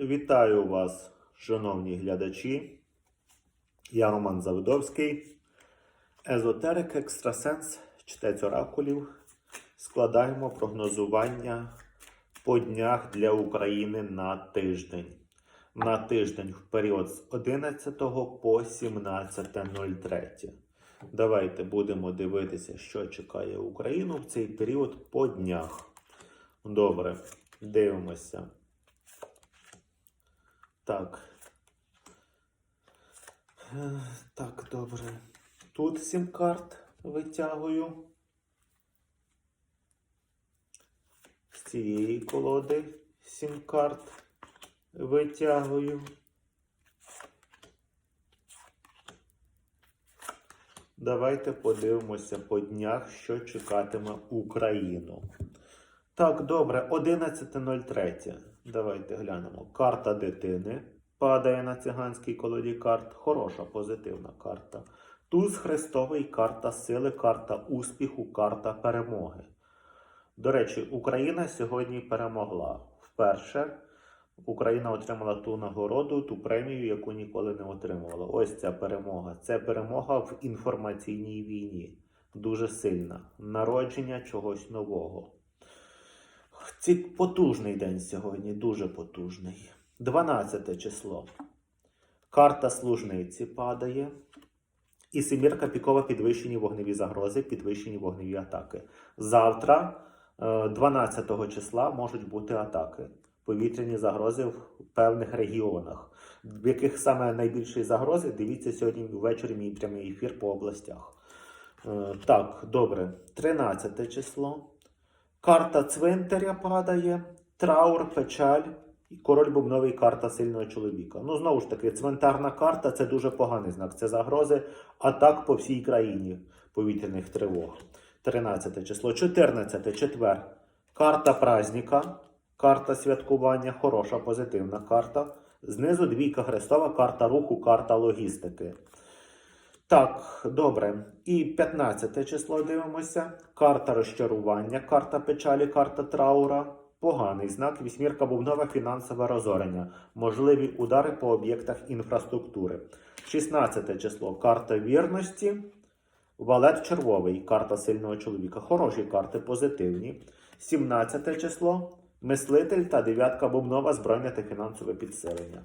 Вітаю вас, шановні глядачі. Я Роман Завидовський, езотерик, екстрасенс, чтець оракулів. Складаємо прогнозування по днях для України на тиждень. На тиждень в період з 11 по 17.03. Давайте будемо дивитися, що чекає Україну в цей період по днях. Добре, дивимося. Так. Е, Так, добре. Тут сім карт витягую. З цієї колоди сім карт витягую. Давайте подивимося по днях, що чекатиме Україну. Так, добре, 11.03. Давайте глянемо. Карта дитини падає на циганській колоді карт. Хороша, позитивна карта. Туз Христовий, карта сили, карта успіху, карта перемоги. До речі, Україна сьогодні перемогла. Вперше Україна отримала ту нагороду, ту премію, яку ніколи не отримувала. Ось ця перемога. Це перемога в інформаційній війні. Дуже сильна. Народження чогось нового. Ці потужний день сьогодні, дуже потужний. 12 число. Карта служниці падає. І семірка пікова підвищені вогневі загрози, підвищені вогневі атаки. Завтра, е, 12 числа, можуть бути атаки. Повітряні загрози в певних регіонах. В яких саме найбільші загрози, дивіться сьогодні ввечері мій прямий ефір по областях. Е, Так, добре. 13 число. Карта цвинтаря падає, траур, печаль, і король бубновий карта сильного чоловіка. Ну, знову ж таки, цвинтарна карта це дуже поганий знак. Це загрози атак по всій країні повітряних тривог. 13 число, 14 четвер. Карта праздника, карта святкування, хороша, позитивна карта. Знизу двійка хрестова, карта руху, карта логістики. Так, добре. І 15 число дивимося. Карта розчарування, карта печалі, карта траура. Поганий знак. Вісьмірка бубнова фінансове розорення. Можливі удари по об'єктах інфраструктури. 16 число. Карта вірності. Валет червовий. Карта сильного чоловіка. Хороші карти, позитивні. 17 число. Мислитель та дев'ятка бубнова збройне та фінансове підсилення.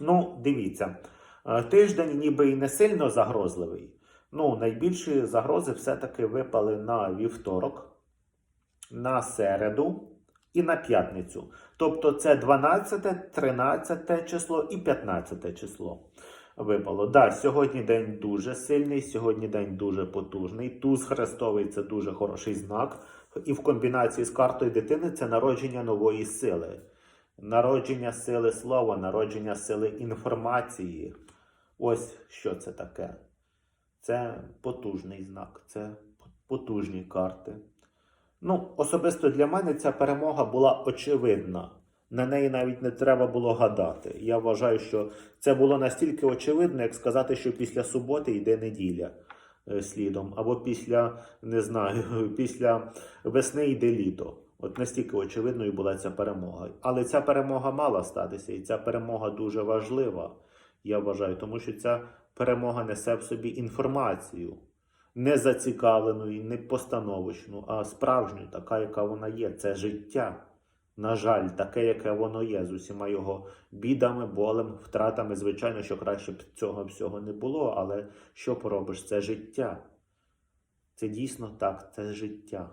Ну, дивіться. Е, Тиждень ніби і не сильно загрозливий. Ну, найбільші загрози все-таки випали на вівторок, на середу і на п'ятницю. Тобто це 12, 13 число і 15 число випало. Да, сьогодні день дуже сильний, сьогодні день дуже потужний. Туз хрестовий це дуже хороший знак. І в комбінації з картою дитини це народження нової сили. Народження сили слова, народження сили інформації. Ось що це таке. Це потужний знак, це потужні карти. Ну, особисто для мене ця перемога була очевидна. На неї навіть не треба було гадати. Я вважаю, що це було настільки очевидно, як сказати, що після суботи йде неділя е, слідом, або після, не знаю, після весни йде літо. От настільки очевидною була ця перемога. Але ця перемога мала статися, і ця перемога дуже важлива, я вважаю, тому що ця перемога несе в собі інформацію. Не зацікавлену і не постановочну, а справжню, така, яка вона є. Це життя. На жаль, таке, яке воно є, з усіма його бідами, болем, втратами. Звичайно, що краще б цього всього не було, але що поробиш? Це життя. Це дійсно так, це життя.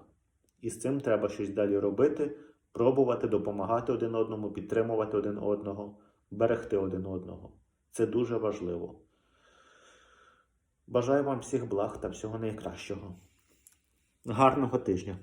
І з цим треба щось далі робити, пробувати допомагати один одному, підтримувати один одного, берегти один одного. Це дуже важливо. Бажаю вам всіх благ та всього найкращого. Гарного тижня!